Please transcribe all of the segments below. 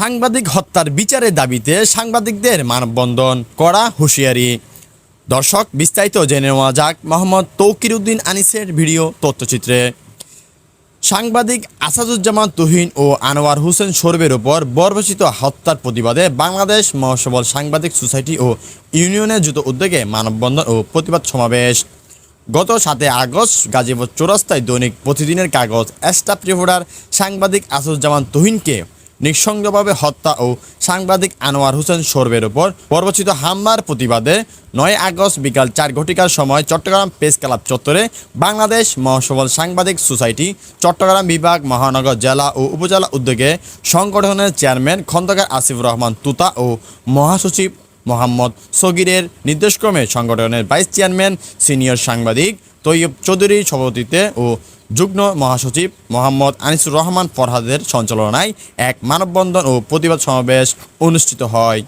সাংবাদিক হত্যার বিচারের দাবিতে সাংবাদিকদের মানববন্ধন করা হুঁশিয়ারি। দর্শক, বিস্তারিত জেনে নেওয়া যাক মোহাম্মদ তৌকির উদ্দিন আনিসের ভিডিও তথ্যচিত্রে। সাংবাদিক আসাদুজ্জামান তুহিন ও আনোয়ার হোসেন সরবের ওপর বর্বচিত হত্যার প্রতিবাদে বাংলাদেশ মহাসবল সাংবাদিক সোসাইটি ও ইউনিয়নের যুত উদ্যোগে মানববন্ধন ও প্রতিবাদ সমাবেশ। গত সাতে আগস্ট গাজীপুর চৌরাস্তায় দৈনিক প্রতিদিনের কাগজ স্টাফ রিপোর্টার সাংবাদিক আসাদুজ্জামান তুহিনকে নিঃসঙ্গভাবে হত্যা ও সাংবাদিক আনোয়ার হোসেন সরবের ওপর পরবর্তীত হামলার প্রতিবাদে নয় আগস্ট বিকাল চার ঘটিকার সময় চট্টগ্রাম প্রেস ক্লাব চত্বরে বাংলাদেশ মহাসবল সাংবাদিক সোসাইটি, চট্টগ্রাম বিভাগ মহানগর জেলা ও উপজেলা উদ্যোগে সংগঠনের চেয়ারম্যান খন্দকার আসিফুর রহমান তুতা ও মহাসচিব মোহাম্মদ সগিরের নির্দেশক্রমে সংগঠনের ভাইস চেয়ারম্যান সিনিয়র সাংবাদিক তৈয়ব চৌধুরীর সভাপতিত্বে ও যুগ্ম মহাসচিব মোহাম্মদ আনিসুর রহমান ফরহাদের সঞ্চালনায় এক মানববন্ধন ও প্রতিবাদ সমাবেশ অনুষ্ঠিত হয়।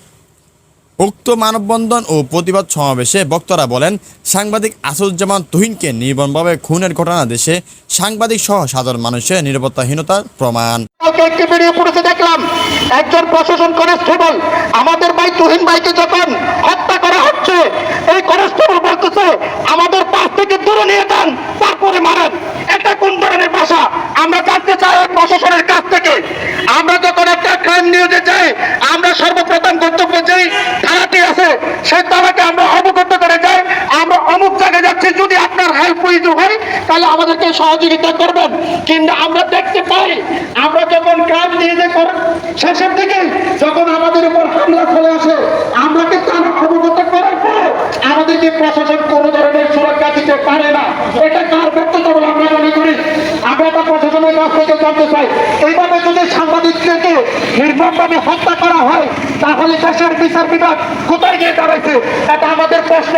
উক্ত মানববন্ধন ও প্রতিবাদ সমাবেশে বক্তারা বলেন, সাংবাদিক আসাদুজ্জামান তুহিনকে নির্মমভাবে খুনের ঘটনা দেশে সাংবাদিক সহ সাধারণ মানুষের নিরাপত্তাহীনতার প্রমাণ। একটি ভিডিও ফুটেজে দেখলাম। একজন প্রশাসন কনস্টেবল আমাদের ভাই তুহিন ভাইকে যখন হত্যা করা হচ্ছে, এই কনস্টেবল বলতেছে দূরে নিয়ে যান, তারপরে মারেন। এটা কোন ধরনের ভাষা? আমরা জানতে চাই প্রশাসনের কাছ থেকে। আমরা যখন একটা ক্রাইম নিউজে যাই, আমরা সর্বপ্রথম কর্তব্য যেই, থানাটি আছে সেই থানাকে আমরা অবগত করে যাই। আমরা অমুক জায়গায় যাচ্ছি, যদি আপনার হেল্প প্রয়োজন হয়, তাহলে আমাদেরকে সহযোগিতা করবেন। কিন্তু আমরা দেখতে পাই, আমরা যখন কাজ নিয়ে যে কর- শেষের দিকে যখন আমাদের উপর হামলা চলে আসে, আমরা কিন্তু অবগত আমাদেরকে প্রশাসন কোনো ধরনের সুরক্ষা দিতে পারে না। এটা কার বক্তব্য বলে আমরা মনে করি? আমরা তা প্রশাসনের কাছ থেকে জানতে চাই, এইভাবে যদি সাংবাদিকদেরকে নির্মমভাবে হত্যা করা হয়, তাহলে দেশের বিচার বিভাগ কোথায় গিয়ে দাঁড়াইছে? এটা আমাদের প্রশ্ন।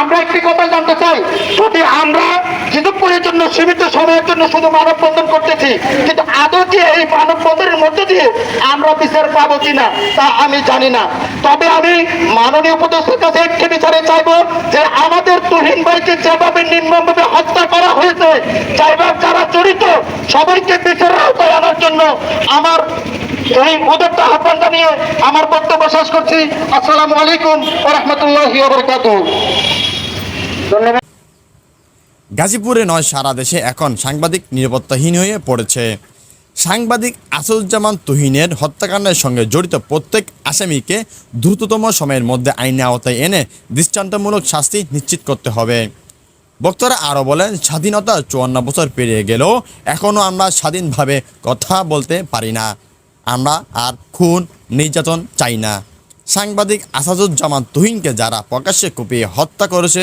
আমরা একটি কথা জানতে চাই, যদি আমরা কিছুক্ষণের জন্য, সীমিত সময়ের জন্য শুধু মানববন্ধন করতেছি। কিন্তু আদৌ কি এই মানববন্ধনের মধ্যে দিয়ে আমরা বিচার পাবো কিনা, তা আমি জানি না। তবে আমি মাননীয় উপদেষ্টার কাছে একটি বিচারে চাইব যে আমাদের তুহিন ভাইকে যেভাবে নির্মমভাবে হত্যা করা হয়েছে, যাইবার যারা জড়িত, সবাইকে বিচারের আওতায় আনার জন্য আমার এই উদ্যোক্তা আহ্বান জানিয়ে আমার বক্তব্য শেষ করছি। আসসালামু আলাইকুম ও রহমতুল্লাহ ধন্যবাদ। গাজীপুরে নয়, সারা দেশে এখন সাংবাদিক নিরাপত্তাহীন হয়ে পড়েছে। সাংবাদিক আসাদুজ্জামান তুহিনের হত্যাকাণ্ডের সঙ্গে জড়িত প্রত্যেক আসামিকে দ্রুততম সময়ের মধ্যে আইনে আওতায় এনে দৃষ্টান্তমূলক শাস্তি নিশ্চিত করতে হবে। বক্তারা আরও বলেন, স্বাধীনতা চুয়ান্ন বছর পেরিয়ে গেলেও এখনও আমরা স্বাধীনভাবে কথা বলতে পারি না। আমরা আর খুন, নির্যাতন চাই না। সাংবাদিক আসাদুজ্জামান তুহিনকে যারা প্রকাশ্যে কুপিয়ে হত্যা করেছে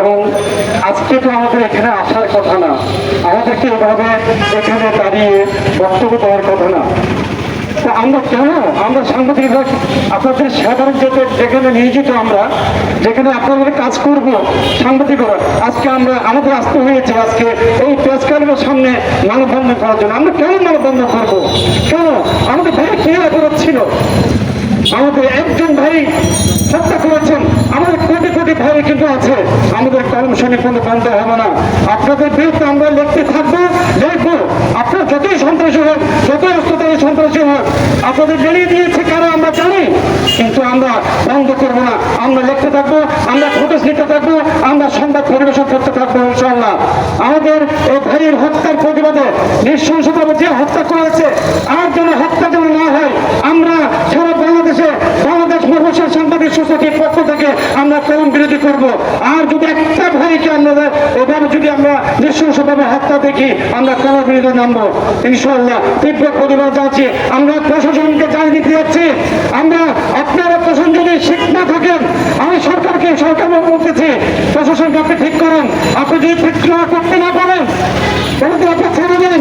এবং আজকে তো আমাদের এখানে আসার কথা না, আমাদেরকে এভাবে এখানে দাঁড়িয়ে বক্তব্য দেওয়ার কথা না। তা আমরা কেন? আমরা সাংবাদিকরা আপনাদের সাধারণ যেখানে নিয়োজিত আমরা, যেখানে আপনাদের কাজ করব সাংবাদিকরা, আজকে আমরা আমাদের আসতে হয়েছে আজকে এই প্রেস ক্লাবের সামনে মানববন্ধন করার জন্য। আমরা কেন মানববন্ধন করব? কেন? আমাদের ভাই কে অপরাধ ছিল আমাদের একজন ভাই হত্যা করেছেন। আমাদের কোটি কোটি ভাই কিন্তু আছে। আমাদের কলম শুনে কোনো বন্ধ হবে না। আপনাদের বিরুদ্ধে আমরা লিখতে থাকব, লিখব। আপনার যতই সন্ত্রাসী হোক যতই অস্ত্রতায় সন্ত্রাসী হোক আপনাদের বেরিয়ে দিয়েছে কারও আমরা জানি। কিন্তু আমরা বন্ধ করব না। আমরা লিখতে থাকব, আমরা ফুটেজ নিতে থাকব, আমরা সংবাদ পরিবেশন করতে থাকব ইনশাল্লাহ আমাদের এই ভাইয়ের হত্যার প্রতিবাদে নৃশংসভাবে যে হত্যা করেছে আর যেন হত্যা যেন না হয়, আমরা সারা বাংলাদেশে বাংলাদেশ মহাশয় সোসাইটির পক্ষ থেকে আমরা কোন বিরোধী করব। আর যদি একটা ভাইকে আমরা এভাবে যদি আমরা নৃশংসভাবে হত্যা দেখি, আমরা কলম বিরোধী নামবো? ইনশাল্লাহ তীব্র প্রতিবাদ আছে আমরা প্রশাসনকে জানিয়ে দিতে যাচ্ছি। আমরা আপনারা প্রশাসন যদি শিখ না থাকেন আমি সরকারকে সরকার বলতেছি? প্রশাসনকে আপনি ঠিক করুন। আপনি যদি ঠিক করতে না পারেন আপনি ছেড়ে দেন।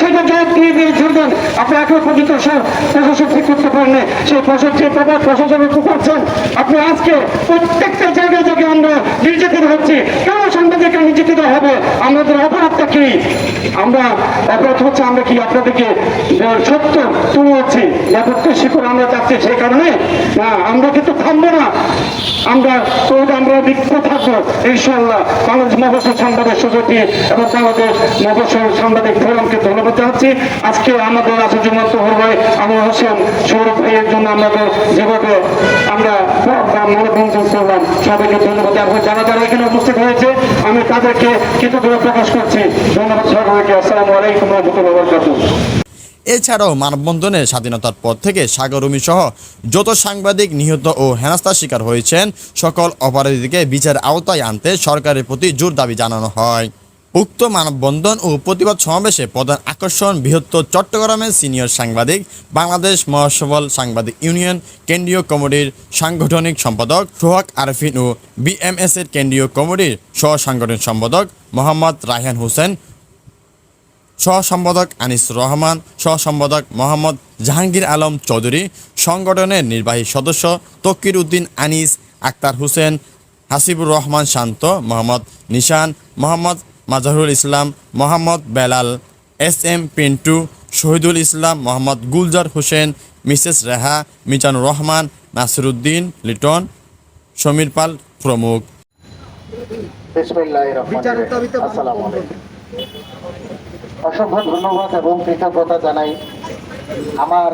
সেটা জবাব দিয়ে দিয়ে ছেড়ে আপনি এখন পর্যন্ত প্রশাসন ঠিক করতে পারেন। সেই প্রশাসন যে প্রকার প্রশাসনে করছেন আপনি আজকে প্রত্যেকটা জায়গায় জায়গায় আমরা নির্যাতিত হচ্ছি। সাংবাদিকরা নির্যাতিত হবে, আমাদের অপরাধটা কি? আমরা অপরাধ হচ্ছে, আমরা কি আপনাদেরকে সত্য তুলে হচ্ছি নেপথ্যের শিকড় আমরা যাচ্ছি সেই কারণে? আমরা কিন্তু থামবো না। আমরা তো আমরা বিক্ষত থাকব ইনশাল্লাহ বাংলাদেশ মফসল সাংবাদিক সোসাইটি এবং বাংলাদেশ মফসল সাংবাদিক ফোরামকে ধন্যবাদ জানাচ্ছি। আজকে আমাদের আসুজুমান তোহর ভাই আনোয়ার হোসেন সৌরভ ভাইয়ের জন্য আমাদের যেভাবে আমরা মনোরঞ্জন করলাম, সবাইকে ধন্যবাদ যারা যারা এখানে উপস্থিত হয়েছে, আমি তাদেরকে কৃতজ্ঞতা প্রকাশ করছি। ধন্যবাদ সকলকে আসসালামু আলাইকুম রহমতুল্লাহ বরকাতুহ। এছাড়াও মানববন্ধনে স্বাধীনতার পর থেকে সাগরুমি সহ যত সাংবাদিক নিহত ও হেনস্থার শিকার হয়েছেন। সকল অপরাধীকে বিচার আওতায় আনতে সরকারের প্রতি জোর দাবি জানানো হয়। উক্ত মানববন্ধন ও প্রতিবাদ সমাবেশে প্রধান আকর্ষণ বৃহত্তর চট্টগ্রামের সিনিয়র সাংবাদিক, বাংলাদেশ মহাসবল সাংবাদিক ইউনিয়ন, কেন্দ্রীয় কমিটির সাংগঠনিক সম্পাদক সোহাগ আরফিন ও বিএমএস এর কেন্দ্রীয় কমিটির সহ সাংগঠনিক সম্পাদক মোহাম্মদ রায়হান হোসেন সহ সম্পাদক আনিস রহমান সহ সম্পাদক মোহাম্মদ জাহাঙ্গীর আলম চৌধুরী, সংগঠনের নির্বাহী সদস্য Takir Uddin Anis, Akter Hossain, Hasibur Rahman Shanto, Mohammad Nishan, Mohammad Mazaharul Islam Mohammad Belal S M Pintu Shahidul Islam Mohammad Gulzar Hossain Mrs Reha Mizanur Rahman Nasiruddin Liton Samir Pal প্রমুখ। অসংখ্য ধন্যবাদ এবং কৃতজ্ঞতা জানাই আমার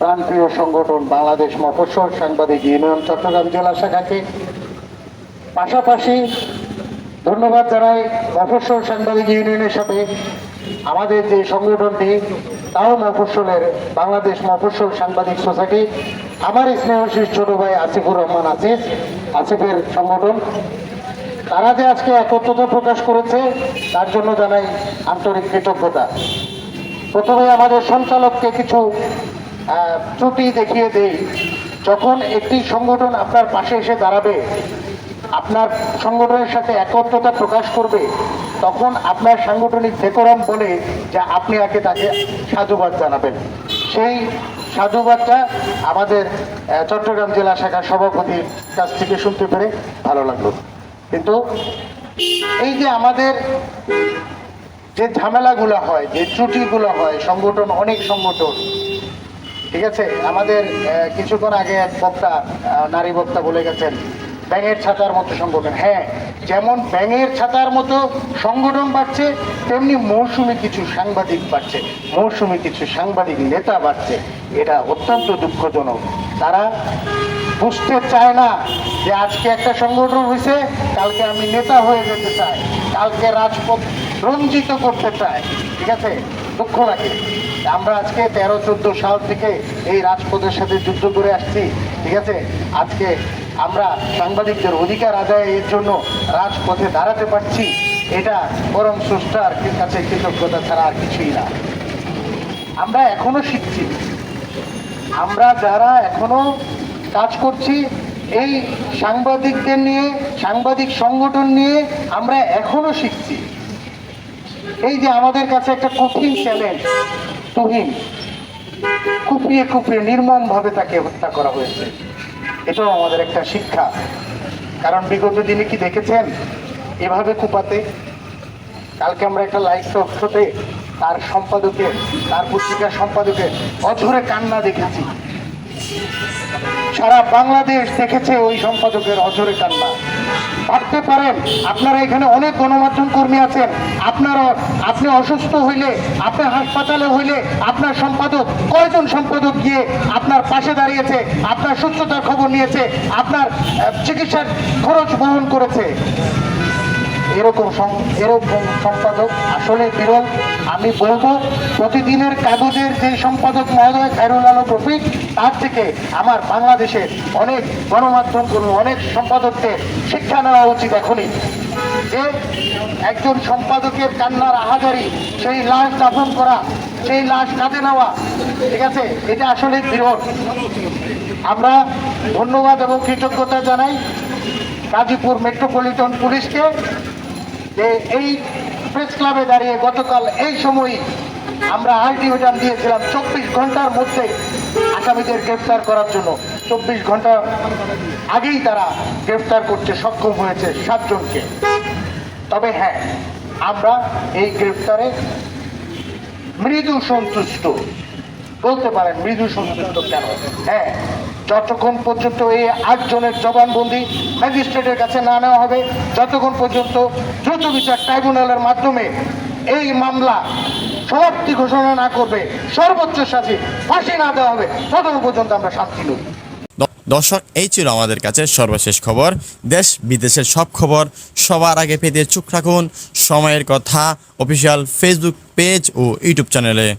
প্রাণপ্রিয় সংগঠন বাংলাদেশ মফস্বল সাংবাদিক ইউনিয়ন চট্টগ্রাম জেলা শাখাকে। পাশাপাশি ধন্যবাদ জানাই মফস্বল সাংবাদিক ইউনিয়নের সাথে আমাদের যে সংগঠনটি, তাও মফস্বলের বাংলাদেশ মফস্বল সাংবাদিক সোসাইটি। আমার স্নেহশীষ ছোট ভাই আসিফুর রহমান আসিফ আসিফের সংগঠন। তারা যে আজকে একত্রতা প্রকাশ করেছে, তার জন্য জানাই আন্তরিক কৃতজ্ঞতা। প্রথমে আমাদের সঞ্চালককে কিছু ত্রুটি দেখিয়ে দেই। যখন একটি সংগঠন আপনার পাশে এসে দাঁড়াবে আপনার সংগঠনের সাথে একত্রতা প্রকাশ করবে, তখন আপনার সাংগঠনিক ডেকোরাম বলে যে আপনি আগে তাকে সাধুবাদ জানাবেন। সেই সাধুবাদটা আমাদের চট্টগ্রাম জেলা শাখার সভাপতির কাছ থেকে শুনতে পেরে ভালো লাগল। কিন্তু এই যে আমাদের যে ঝামেলাগুলো হয়, যে ত্রুটিগুলো হয়, সংগঠন অনেক সংগঠন, ঠিক আছে? আমাদের কিছুক্ষণ আগে এক বক্তা নারী বক্তা বলে গেছেন। ব্যাঙের ছাতার মতো সংগঠন। হ্যাঁ যেমন ব্যাঙের ছাতার মতো সংগঠন বাড়ছে, তেমনি মৌসুমি কিছু সাংবাদিক বাড়ছে। মৌসুমি কিছু সাংবাদিক নেতা বাড়ছে। এটা অত্যন্ত দুঃখজনক। তারা বুঝতে চায় না যে আজকে একটা সংগঠন হয়েছে, কালকে আমি নেতা হয়ে যেতে চাই, কালকে রাজপথ রঞ্জিত করতে চাই। ঠিক আছে? দুঃখ লাগে। আমরা আজকে তেরো, চোদ্দ সাল থেকে এই রাজপথের সাথে যুদ্ধ করে আসছি। ঠিক আছে? আজকে আমরা সাংবাদিকদের অধিকার আদায়ের জন্য রাজপথে দাঁড়াতে পারছি, এটা পরম স্রষ্টার কাছে কৃতজ্ঞতা ছাড়া আর কিছুই না। আমরা এখনও শিখছি। আমরা যারা এখনও কাজ করছি, এই সাংবাদিকদের নিয়ে, সাংবাদিক সংগঠন নিয়ে আমরা এখনও শিখছি। এই যে আমাদের কাছে একটা কঠিন চ্যালেঞ্জ, তুহিন। কুপিয়ে কুপিয়ে নির্মম ভাবে তাকে হত্যা করা হয়েছে। এটাও আমাদের একটা শিক্ষা। কারণ বিগত দিনে কি দেখেছেন? এভাবে কুপাতে, কালকে আমরা একটা লাইভ টক শোতে তার সম্পাদকের তার পত্রিকার সম্পাদকের অধরে কান্না দেখেছি। সারা বাংলাদেশ দেখেছে ওই সম্পাদকের অঝরে কান্না। ভাবতে পারেন। আপনারা এখানে অনেক গণমাধ্যম কর্মী আছেন। আপনারা, আপনি অসুস্থ হইলে, আপনি হাসপাতালে হইলে আপনার সম্পাদক, কয়জন সম্পাদক গিয়ে আপনার পাশে দাঁড়িয়েছে, আপনার সুস্থতার খবর নিয়েছে, আপনার চিকিৎসার খরচ বহন করেছে? এরকম এরকম সম্পাদক আসলে বিরল। আমি বলব, প্রতিদিনের কাগজের যে সম্পাদক মহোদয় খায়রুল আলম রফিক, তার থেকে আমার বাংলাদেশের অনেক গণমাধ্যম কর্মী অনেক সম্পাদকদের শিক্ষা নেওয়া উচিত এখনই। যে একজন সম্পাদকের কান্নার আহাজারি, সেই লাশ দাফন করা, সেই লাশ কাঁধে নেওয়া, ঠিক আছে? এটা আসলে বিরল। আমরা ধন্যবাদ এবং কৃতজ্ঞতা জানাই গাজীপুর মেট্রোপলিটন পুলিশকে। যে এই প্রেস ক্লাবে দাঁড়িয়ে গতকাল এই সময়ই আমরা আলটিমেটাম দিয়েছিলাম চব্বিশ ঘণ্টার মধ্যে আসামিদের গ্রেফতার করার জন্য। চব্বিশ ঘণ্টা আগেই তারা গ্রেফতার করতে সক্ষম হয়েছে সাতজনকে। তবে হ্যাঁ আমরা এই গ্রেফতারে মৃদু সন্তুষ্ট। বলতে পারেন মৃদু সন্তুষ্ট কেন? হ্যাঁ যতক্ষণ পর্যন্ত এই আটজনের জবানবন্দি ম্যাজিস্ট্রেটের কাছে না নেওয়া হবে, যতক্ষণ পর্যন্ত দ্রুত বিচার ট্রাইব্যুনালের মাধ্যমে এই মামলা সমাপ্তি ঘোষণা না করবে, সর্বোচ্চ শাস্তি ফাঁসি না দেওয়া হবে ততক্ষণ পর্যন্ত আমরা শান্তি দ- দর্শক, এই ছিল আমাদের কাছে সর্বশেষ খবর। দেশ বিদেশের সব খবর সবার আগে পেতে চোখ রাখুন। সময়ের কথা, অফিসিয়াল ফেসবুক পেজ ও ইউটিউব চ্যানেলে।